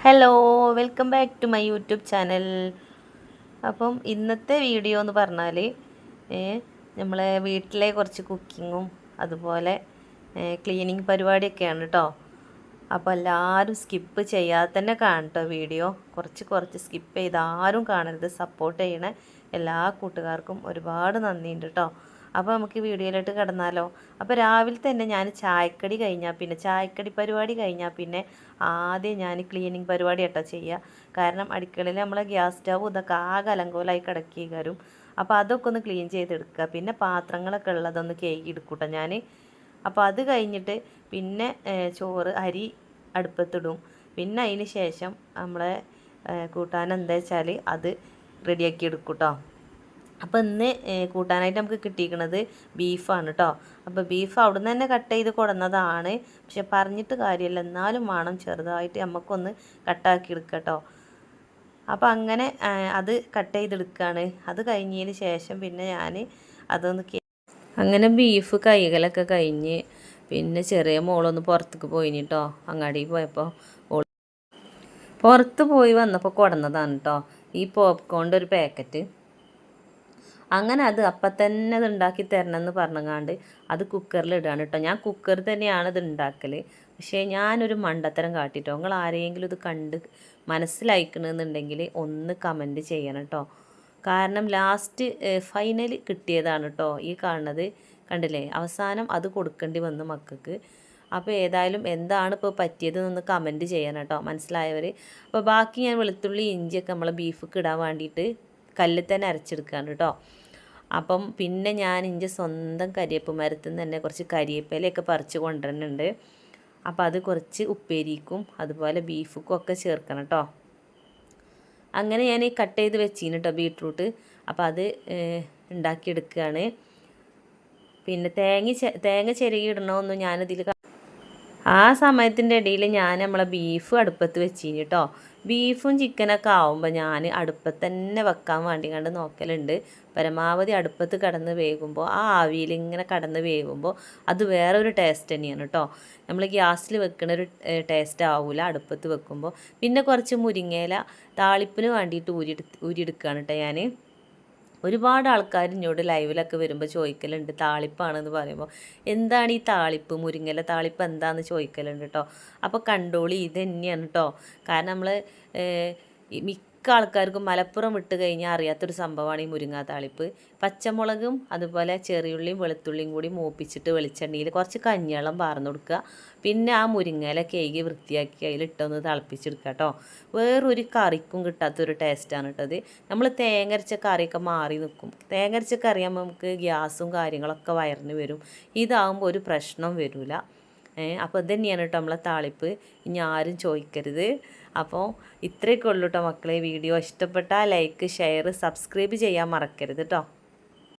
Hello welcome back to my YouTube channel അപ്പം ഇന്നത്തെ video എന്ന് പറഞ്ഞാൽ നമ്മളെ വീട്ടിലെ കുറച്ച് കുക്കിങ്ങും അതുപോലെ ക്ലീനിങ് പരിപാടിയൊക്കെയാണ് കേട്ടോ അപ്പോൾ എല്ലാവരും സ്കിപ്പ് ചെയ്യാതെ തന്നെ കാണട്ടോ വീഡിയോ കുറച്ച് കുറച്ച് സ്കിപ്പ് ചെയ്ത് ആരും കാണരുത് സപ്പോർട്ട് ചെയ്യണ. എല്ലാ കൂട്ടുകാർക്കും ഒരുപാട് നന്ദിയുണ്ട് കേട്ടോ അപ്പോൾ നമുക്ക് വീഡിയോയിലോട്ട് കിടന്നാലോ. അപ്പോൾ രാവിലെ തന്നെ ഞാൻ ചായക്കടി കഴിഞ്ഞാൽ പിന്നെ ചായക്കടി പരിപാടി കഴിഞ്ഞാൽ പിന്നെ ആദ്യം ഞാൻ ക്ലീനിങ് പരിപാടി കേട്ടോ ചെയ്യുക കാരണം അടുക്കളയിൽ നമ്മളെ ഗ്യാസ് സ്റ്റവ് ഇതൊക്കെ ആകെ അലങ്കോലായി കിടക്കി വരും അപ്പോൾ അതൊക്കെ ഒന്ന് ക്ലീൻ ചെയ്തെടുക്കുക പിന്നെ പാത്രങ്ങളൊക്കെ ഉള്ളതൊന്ന് കേക്ക് എടുക്കൂട്ടോ ഞാൻ അപ്പോൾ അത് കഴിഞ്ഞിട്ട് പിന്നെ ചോറ് അരി അടുപ്പത്തിടും. പിന്നെ അതിന് ശേഷം നമ്മളെ കൂട്ടാൻ എന്താ വെച്ചാൽ അത് റെഡിയാക്കി എടുക്കും കേട്ടോ അപ്പോൾ ഇന്ന് കൂട്ടാനായിട്ട് നമുക്ക് കിട്ടിയിരിക്കുന്നത് ബീഫാണ് കേട്ടോ അപ്പോൾ ബീഫ് അവിടെ നിന്ന് തന്നെ കട്ട് ചെയ്ത് കൊടുന്നതാണ്. പക്ഷെ പറഞ്ഞിട്ട് കാര്യമില്ല എന്നാലും വേണം ചെറുതായിട്ട് നമുക്കൊന്ന് കട്ടാക്കി എടുക്കുക കേട്ടോ അപ്പോൾ അങ്ങനെ അത് കട്ട് ചെയ്തെടുക്കുകയാണ് അത് കഴിഞ്ഞതിന് ശേഷം പിന്നെ ഞാൻ അതൊന്ന് അങ്ങനെ ബീഫ് കൈകളൊക്കെ കഴിഞ്ഞ് പിന്നെ ചെറിയ മോളൊന്ന് പുറത്തേക്ക് പോയിന് കേട്ടോ അങ്ങാടി പോയപ്പോൾ പുറത്ത് പോയി വന്നപ്പോൾ കൊടുന്നതാണ് കേട്ടോ ഈ പോപ്കോണിന്റെ ഒരു പാക്കറ്റ്. അങ്ങനെ അത് അപ്പം തന്നെ അത് ഉണ്ടാക്കി എന്ന് പറഞ്ഞങ്ങാണ്ട് അത് കുക്കറിൽ ഇടുകയാണ് കേട്ടോ ഞാൻ കുക്കർ തന്നെയാണ് ഇത് ഉണ്ടാക്കൽ പക്ഷേ ഞാനൊരു മണ്ടത്തരം കാട്ടിട്ടോ. നിങ്ങൾ ആരെങ്കിലും ഇത് കണ്ട് മനസ്സിലായിക്കണമെന്നുണ്ടെങ്കിൽ ഒന്ന് കമന്റ് ചെയ്യണം കേട്ടോ കാരണം ലാസ്റ്റ് ഫൈനൽ കിട്ടിയതാണ് കേട്ടോ ഈ കാണുന്നത്. കണ്ടില്ലേ? അവസാനം അത് കൊടുക്കേണ്ടി വന്നു മക്കൾക്ക് അപ്പോൾ ഏതായാലും എന്താണ് ഇപ്പോൾ പറ്റിയതെന്നൊന്ന് കമന്റ് ചെയ്യണം കേട്ടോ മനസ്സിലായവർ അപ്പോൾ ബാക്കി ഞാൻ വെളുത്തുള്ളി ഇഞ്ചിയൊക്കെ നമ്മളെ ബീഫ് ഇടാൻ വേണ്ടിയിട്ട് കല്ലിൽ തന്നെ അരച്ചെടുക്കുകയാണ് കേട്ടോ അപ്പം പിന്നെ ഞാൻ എന്റെ സ്വന്തം കരിയേപ്പ് മരത്തിൽ നിന്ന് തന്നെ കുറച്ച് കരിയേപ്പിലയൊക്കെ പറിച്ച് കൊണ്ടുവരുന്നുണ്ട്. അപ്പോൾ അത് കുറച്ച് ഉപ്പേരിക്കും അതുപോലെ ബീഫുക്കും ഒക്കെ ചേർക്കണം കേട്ടോ അങ്ങനെ ഞാൻ ഈ കട്ട് ചെയ്ത് വെച്ചിന് കേട്ടോ ബീട്രൂട്ട്. അപ്പോൾ അത് ഉണ്ടാക്കിയെടുക്കുകയാണ് പിന്നെ തേങ്ങ തേങ്ങ ചെരുകി ഇടണമെന്നും ഞാനിതിൽ ആ സമയത്തിന്റെ ഇടയിൽ ഞാൻ നമ്മളെ ബീഫ് അടുപ്പത്ത് വെച്ചിന് കേട്ടോ ബീഫും ചിക്കനൊക്കെ ആവുമ്പോൾ ഞാൻ അടുപ്പത്ത് തന്നെ വെക്കാൻ വേണ്ടി കണ്ട് നോക്കലുണ്ട്. പരമാവധി അടുപ്പത്ത് കടന്ന് വേകുമ്പോൾ ആ ആവിയിൽ ഇങ്ങനെ കടന്ന് വേകുമ്പോൾ അത് വേറെ ഒരു ടേസ്റ്റ് തന്നെയാണ് കേട്ടോ നമ്മൾ ഗ്യാസിൽ വെക്കുന്ന ഒരു ടേസ്റ്റ് ആവില്ല അടുപ്പത്ത് വെക്കുമ്പോൾ പിന്നെ കുറച്ച് മുരിങ്ങയില താളിപ്പിന് വേണ്ടിയിട്ട് ഊരിയെടുത്ത് ഊരിയെടുക്കുകയാണ് കേട്ടോ ഞാൻ ഒരുപാട് ആൾക്കാർ ഇങ്ങോട്ട് ലൈവിലൊക്കെ വരുമ്പോൾ ചോദിക്കലുണ്ട് താളിപ്പാണെന്ന് പറയുമ്പോൾ എന്താണ് ഈ താളിപ്പ്? മുരിങ്ങല താളിപ്പ് എന്താണെന്ന് ചോദിക്കലുണ്ട് കേട്ടോ അപ്പോൾ കണ്ടോളി ഇത് തന്നെയാണ് കേട്ടോ കാരണം നമ്മൾ മിക്ക ആൾക്കാർക്കും മലപ്പുറം വിട്ട് കഴിഞ്ഞാൽ അറിയാത്തൊരു സംഭവമാണ് ഈ മുരിങ്ങാ താളിപ്പ് പച്ചമുളകും അതുപോലെ ചെറിയുള്ളിയും വെളുത്തുള്ളിയും കൂടി മൂപ്പിച്ചിട്ട് വെളിച്ചെണ്ണയിൽ കുറച്ച് കഞ്ഞിവെള്ളം പാർന്നു കൊടുക്കുക. പിന്നെ ആ മുരിങ്ങയില കേകി വൃത്തിയാക്കി അതിലിട്ടൊന്ന് തിളപ്പിച്ചെടുക്കുക കേട്ടോ. വേറൊരു കറിക്കും കിട്ടാത്തൊരു ടേസ്റ്റാണ് കേട്ടത് നമ്മൾ തേങ്ങരച്ച കറിയൊക്കെ മാറി നിൽക്കും. തേങ്ങരച്ച കറിയാകുമ്പോൾ നമുക്ക് ഗ്യാസും കാര്യങ്ങളൊക്കെ വയറിന് വരും. ഇതാകുമ്പോൾ ഒരു പ്രശ്നം വരില്ല. അപ്പോൾ ഇത് തന്നെയാണ് കേട്ടോ നമ്മളെ താളിപ്പ്. ഇനി ആരും ചോദിക്കരുത്. അപ്പോൾ ഇത്രയൊക്കെ ഉള്ളൂ കേട്ടോ മക്കളെ വീഡിയോ. ഇഷ്ടപ്പെട്ടാൽ ലൈക്ക് ഷെയർ സബ്സ്ക്രൈബ് ചെയ്യാൻ മറക്കരുത് കേട്ടോ